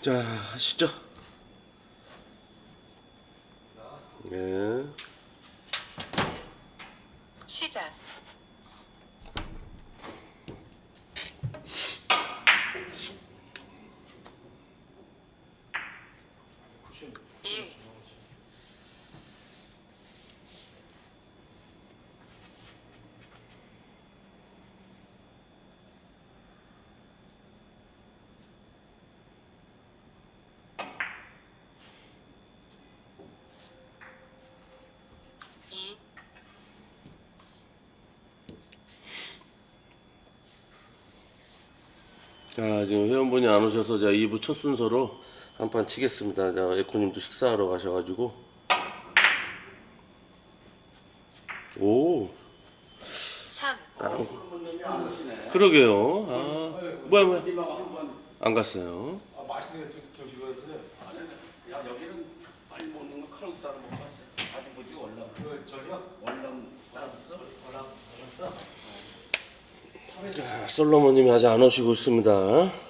자, 하시죠. 예. 시작. 일, 이, 자, 지금 회원분이 안 오셔서 제가 2부 첫 순서로 한 판 치겠습니다. 자, 에코님도 식사하러 가셔가지고. 오, 삼, 나랑. 그러게요. 아, 뭐야, 뭐야. 안 갔어요. 아 맛있는 거 드시고였어요. 야 여기는 많이 먹는 거 칼국수를 먹고 왔어. 아직 뭐지 월남. 그 저기요? 월남 따랐어? 월남 왔어? 자, 솔로몬님이 아직 안 오시고 있습니다.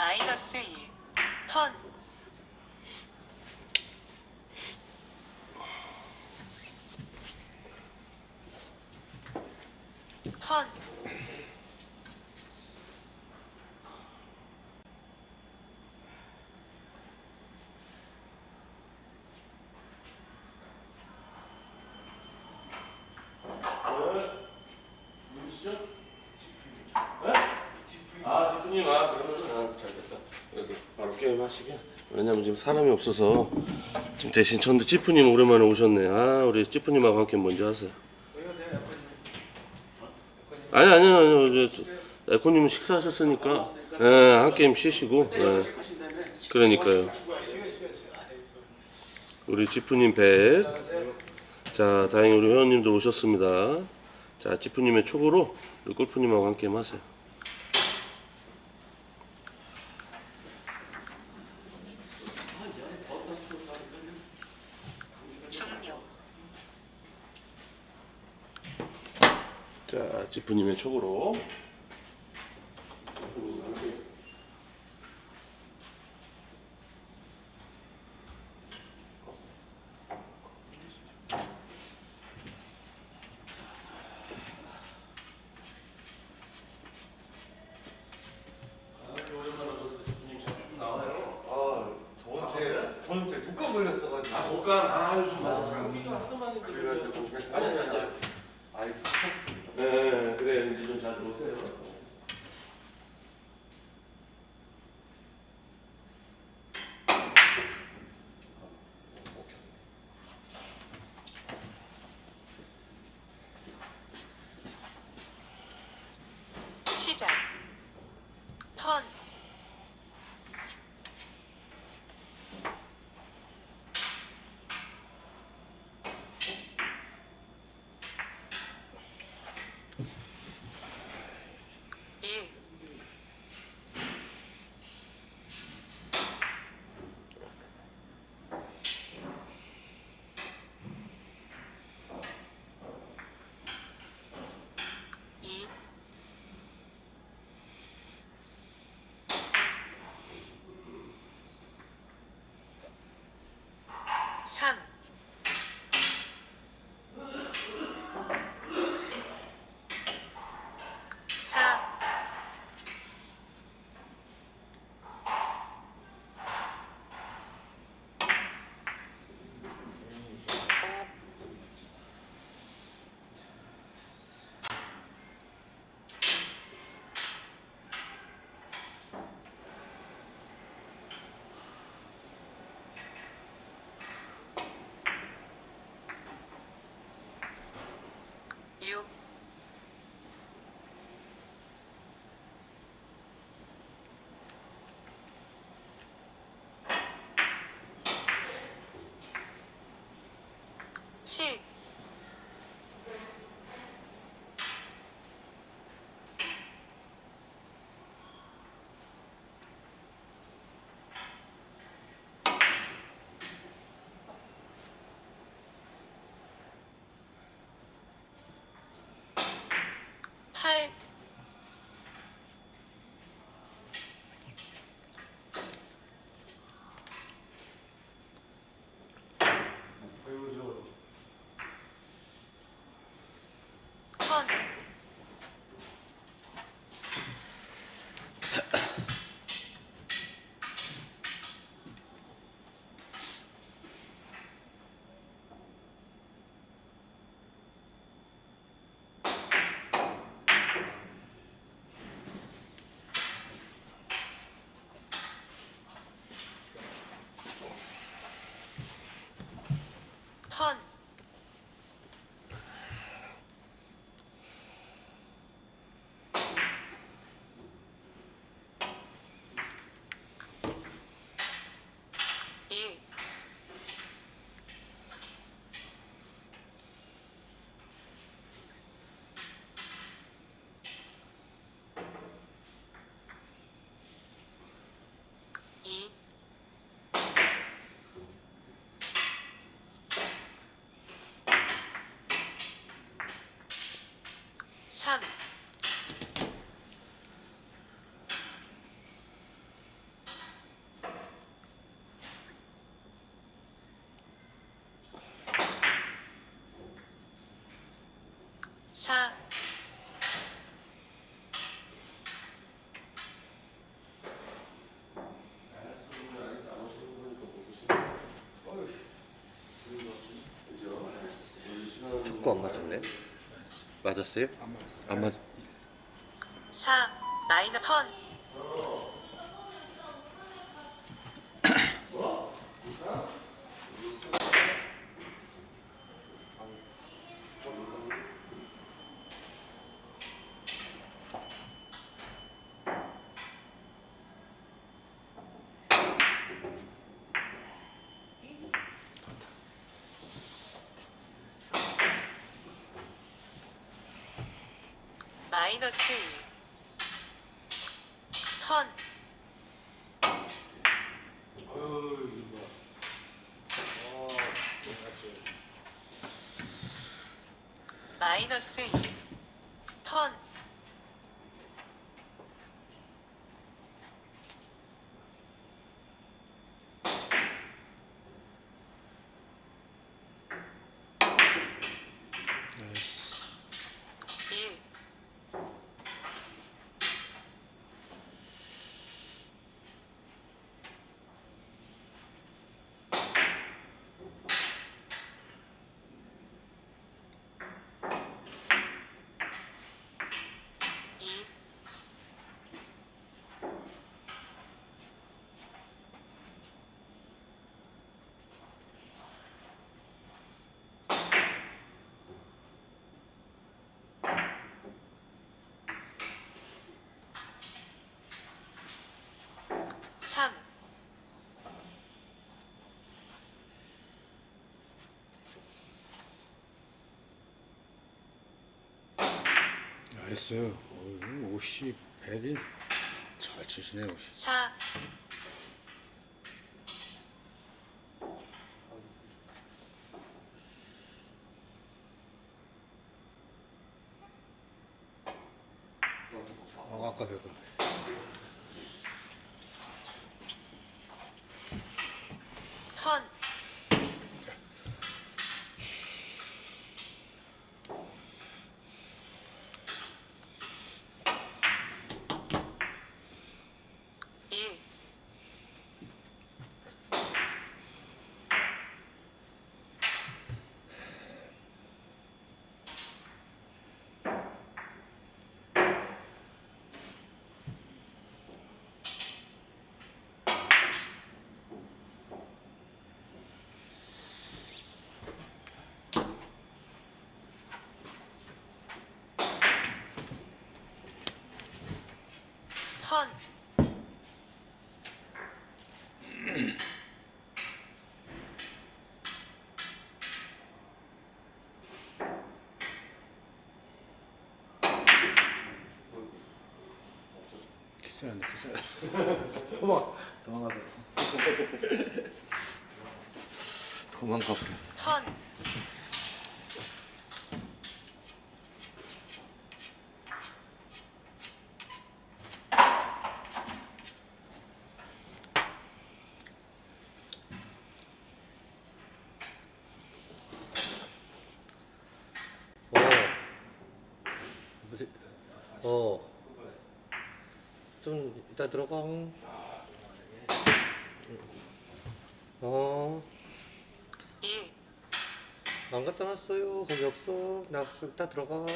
마이너스 일, 턴, 턴, 누구시죠? 네? 아, 지프님, 아, 그러면은, 아, 잘 됐다. 그래서 바로 게임 하시게. 왜냐면 지금 사람이 없어서 지금 대신 쳤는데 지프님 오랜만에 오셨네. 아, 우리 지프님하고 함께 먼저 하세요. 아니. 저, 저, 에코님은 식사하셨으니까, 예, 한 게임 쉬시고, 예. 그러니까요. 우리 지프님 백. 자, 다행히 우리 회원님들 오셨습니다. 자, 지프님의 촉으로 우리 골프님하고 한 게임 하세요. 자, 지프님의 촉으로. 3 4 축구 안 맞았네? 맞았어요? 안 맞았어요. 안 맞. 4 마이너 턴 마이너스 1턴 마이너스 1턴 나이스. 오, 옷이 백이 잘 치시네, 50. 4 키스. 도망. 도망가서. 도망가. 턴 이따 들어가. 어. 일안 갖다 놨어요. 거기 없어. 나 이따 들어가.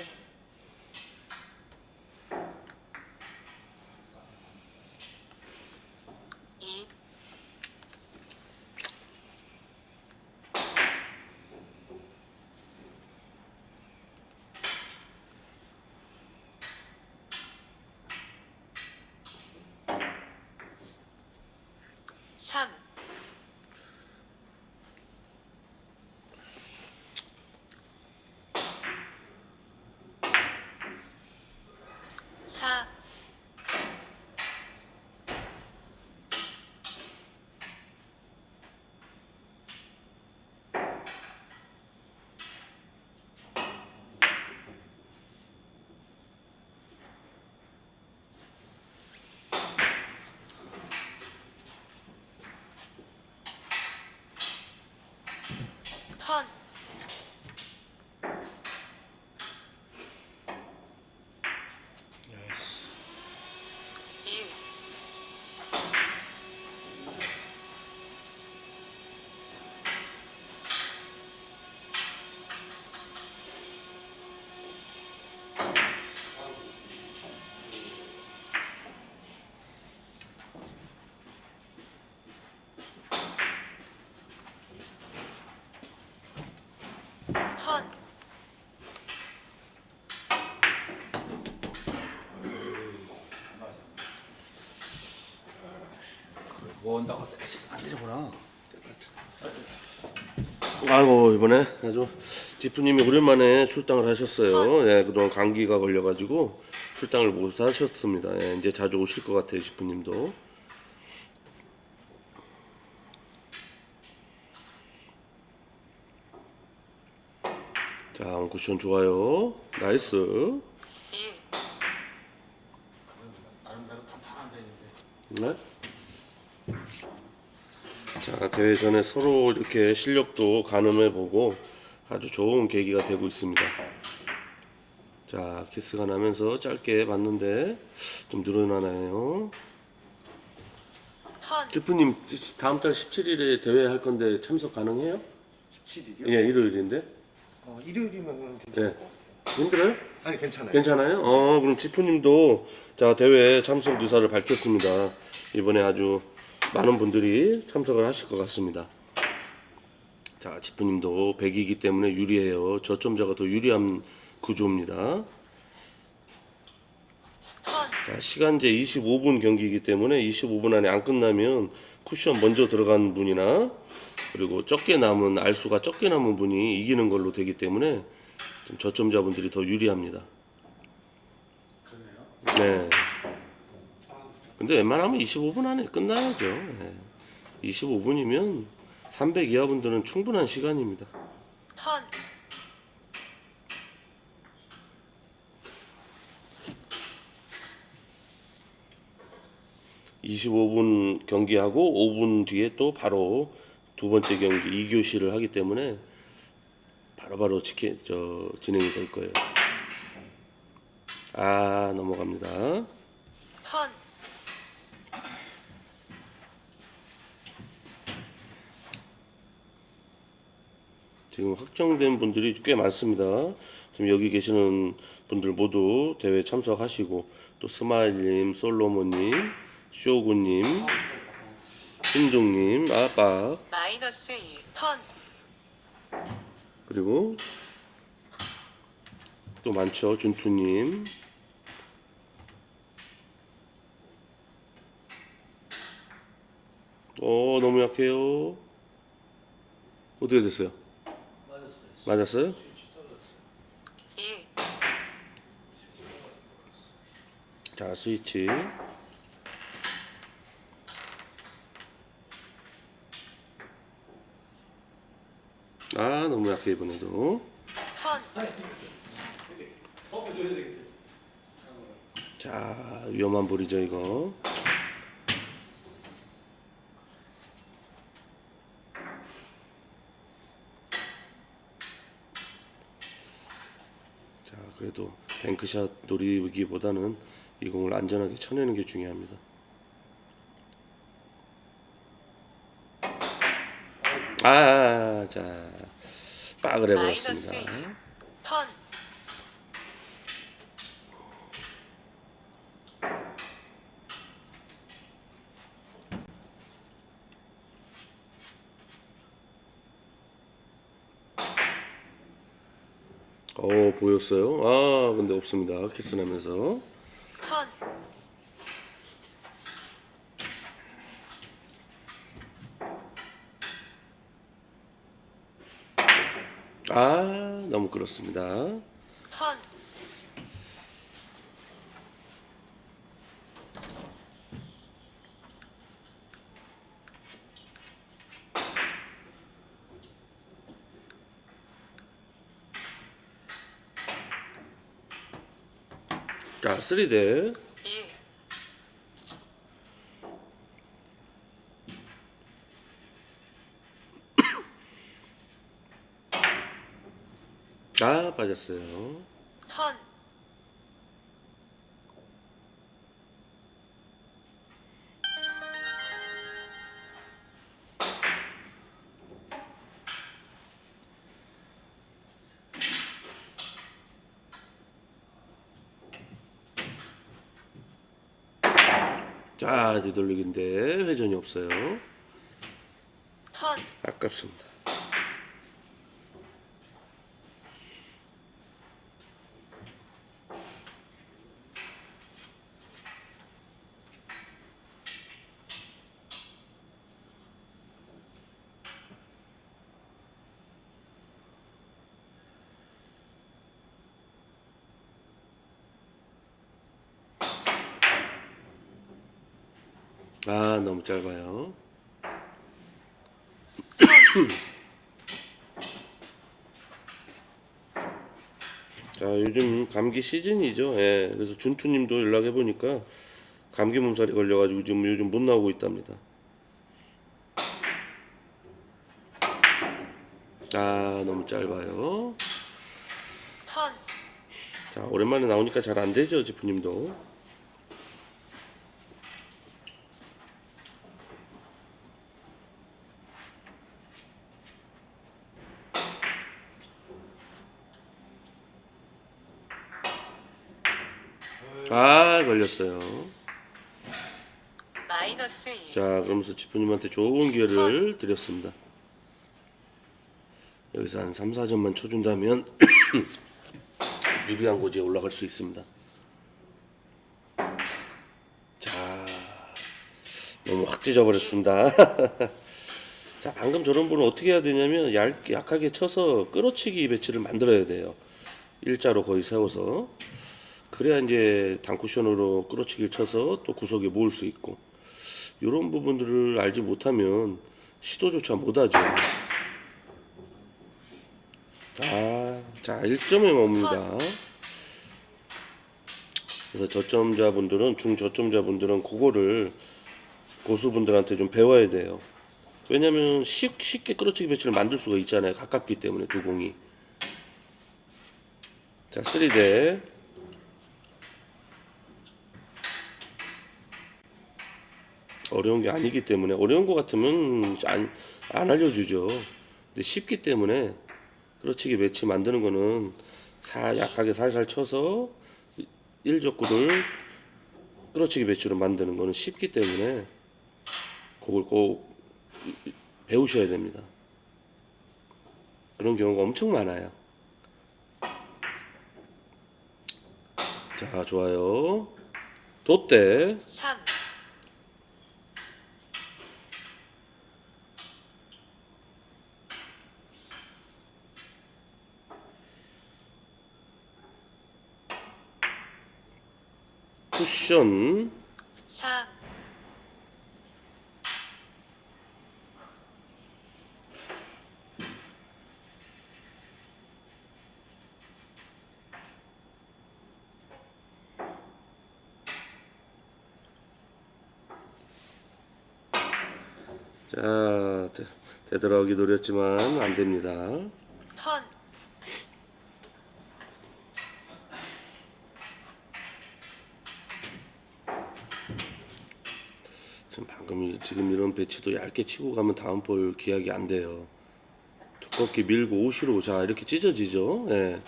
3 헌 원다가 안 되구나. 아이고 이번에 아주 지프님이 오랜만에 출당을 하셨어요. 예, 그동안 감기가 걸려가지고 출당을 못 하셨습니다. 예, 이제 자주 오실 것 같아요, 지프님도. 자, 원쿠션 좋아요. 나이스. 1 나름대로 탄탄한 배인데. 네. 자, 대회 전에 서로 이렇게 실력도 가늠해 보고 아주 좋은 계기가 되고 있습니다. 자, 키스가 나면서 짧게 봤는데 좀 늘어나나요? 턴 쭈프님 다음 달 17일에 대회 할 건데 참석 가능해요? 17일이요? 예, 일요일인데. 어, 일요일이면 예. 괜찮고. 힘들어요? 아니 괜찮아요. 괜찮아요? 어, 그럼 지프님도 자 대회 참석 의사를 밝혔습니다. 이번에 아주 많은 분들이 참석을 하실 것 같습니다. 자, 지프님도 100이기 때문에 유리해요. 저점자가 더 유리한 구조입니다. 턴 자, 시간제 25분 경기이기 때문에 25분 안에 안 끝나면 쿠션 먼저 들어간 분이나 그리고 적게 남은 알수가 적게 남은 분이 이기는 걸로 되기 때문에 좀 저점자분들이 더 유리합니다. 네. 근데 웬만하면 25분 안에 끝나야죠. 네. 25분이면 300 이하 분들은 충분한 시간입니다. 턴 25분 경기하고 5분 뒤에 또 바로 두 번째 경기 2교시를 하기 때문에 바로바로 지켜, 저, 진행이 될 거예요. 아, 넘어갑니다. 턴 지금 확정된 분들이 꽤 많습니다. 지금 여기 계시는 분들 모두 대회 참석하시고 또 스마일님, 솔로몬님, 쇼구님, 신동님, 아빠. 마이너스 1 턴. 그리고 또 많죠. 준투님. 어 너무 약해요. 어떻게 됐어요? 맞았어요? 1자 스위치. 아 너무 약해 이번에도. 턴. 자 위험한 볼이죠 이거 자 그래도 뱅크샷 노리기보다는 이 공을 안전하게 쳐내는 게 중요합니다. 아자 빡을 마이너스 해버렸습니다. 1 턴 어 보였어요? 아 근데 없습니다. 키스 나면서. 턴. 아 너무 끌었습니다. 턴 자 3대 1아 빠졌어요. 턴 자 뒤돌리기인데 회전이 없어요. 턴. 아깝습니다 아 너무 짧아요. 자 요즘 감기 시즌이죠. 예, 그래서 준투님도 연락해 보니까 감기 몸살이 걸려가지고 지금 요즘 못 나오고 있답니다. 아 너무 짧아요. 턴, 자 오랜만에 나오니까 잘 안 되죠, 지프님도. 아 걸렸어요. 마이너스 1. 자 그러면서 지프님한테 좋은 기회를 드렸습니다. 여기서 한 3, 4점만 쳐준다면 유리한 고지에 올라갈 수 있습니다. 자 너무 확 찢어버렸습니다. 자 방금 저런 분은 어떻게 해야 되냐면 얇게 약하게 쳐서 끌어치기 배치를 만들어야 돼요. 일자로 거의 세워서 그래야 이제 단쿠션으로 끌어치기를 쳐서 또 구석에 모을 수 있고 이런 부분들을 알지 못하면 시도조차 못하죠. 아, 자 1점에 머뭅니다. 그래서 저점자분들은 중저점자분들은 그거를 고수분들한테 좀 배워야 돼요. 왜냐면 쉽, 쉽게 끌어치기 배치를 만들 수가 있잖아요. 가깝기 때문에 두 공이. 자 3대 어려운 게 아니기 때문에 어려운 거 같으면 안, 안 알려주죠. 근데 쉽기 때문에 끌어치기 매치 만드는 거는 사 약하게 살살 쳐서 일적구를 끌어치기 배치로 만드는 거는 쉽기 때문에 그걸 꼭 배우셔야 됩니다. 그런 경우가 엄청 많아요. 자, 좋아요. 돛대 3, 쿠션 4, 자 되, 되돌아오기 노렸지만 안 됩니다. 턴, 지금 방금 이- 지금 이런 배치도 얇게 치고 가면 다음 볼 기약이 안 돼요. 두껍게 밀고 오시로 자 이렇게 찢어지죠. 예.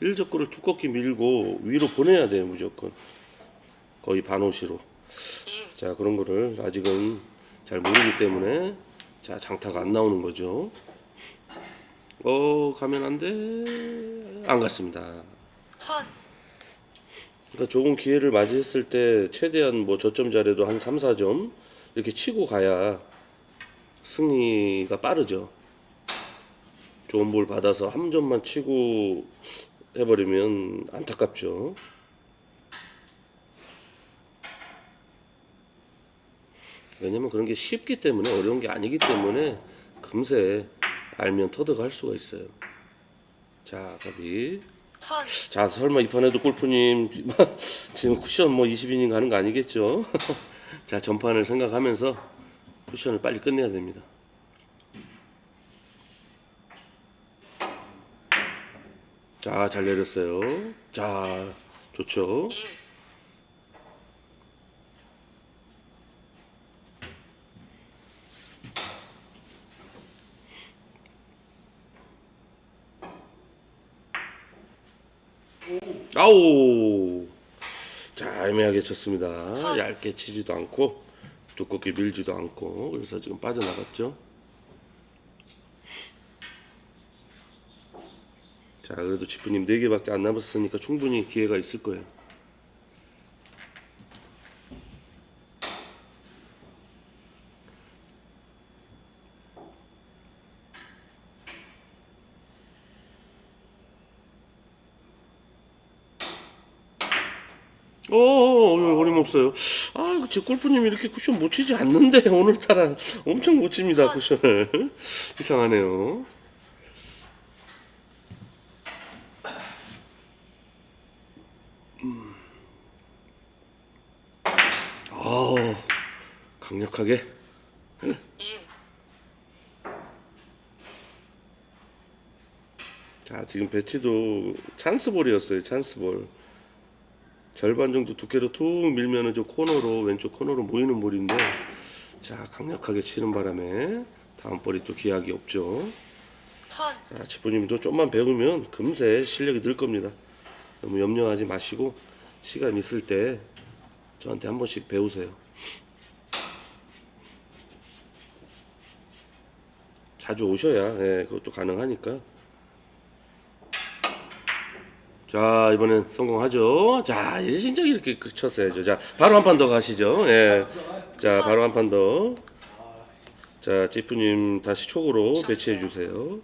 일적구를 두껍게 밀고 위로 보내야 돼요 무조건. 거의 반오시로. 1, 자 그런 거를 아직은 잘 모르기 때문에 자 장타가 안 나오는 거죠. 어 가면 안 돼. 안 갔습니다. 턴, 그러니까 좋은 기회를 맞이했을 때 최대한 뭐 저점 잘해도 한 3, 4점 이렇게 치고 가야 승리가 빠르죠. 좋은 볼 받아서 한 점만 치고 해버리면 안타깝죠. 왜냐면 그런 게 쉽기 때문에 어려운 게 아니기 때문에 금세 알면 터득할 수가 있어요. 자. 턴, 자 설마 이 판에도 골프님 지금 쿠션 뭐 20이닝 가는 거 아니겠죠? 자 전판을 생각하면서 쿠션을 빨리 끝내야 됩니다. 자 잘 내렸어요. 자 좋죠. 1, 아우 자 애매하게 쳤습니다. 얇게 치지도 않고 두껍게 밀지도 않고 그래서 지금 빠져나갔죠. 자 그래도 지프님 4개밖에 안 남았으니까 충분히 기회가 있을 거예요. 오, 오늘 어림 없어요. 아, 아, 제 골프님 이렇게 쿠션 못 치지 않는데 오늘따라 엄청 못 칩니다 쿠션을 이상하네요. 음. 아우 강력하게 1자 지금 배치도 찬스볼이었어요 찬스볼 절반 정도 두께로 툭 밀면은 저 코너로 왼쪽 코너로 모이는 볼인데 자 강력하게 치는 바람에 다음 볼이 또 기약이 없죠. 턴. 자 지부님도 좀만 배우면 금세 실력이 늘 겁니다. 너무 염려하지 마시고 시간 있을 때 저한테 한 번씩 배우세요. 자주 오셔야 예, 그것도 가능하니까 자 이번엔 성공하죠. 자 이제 진짜 이렇게 그 쳤어야죠. 자 바로 한 판 더 가시죠. 예. 자 바로 한 판 더. 자 지프님 다시 촉으로 배치해 주세요.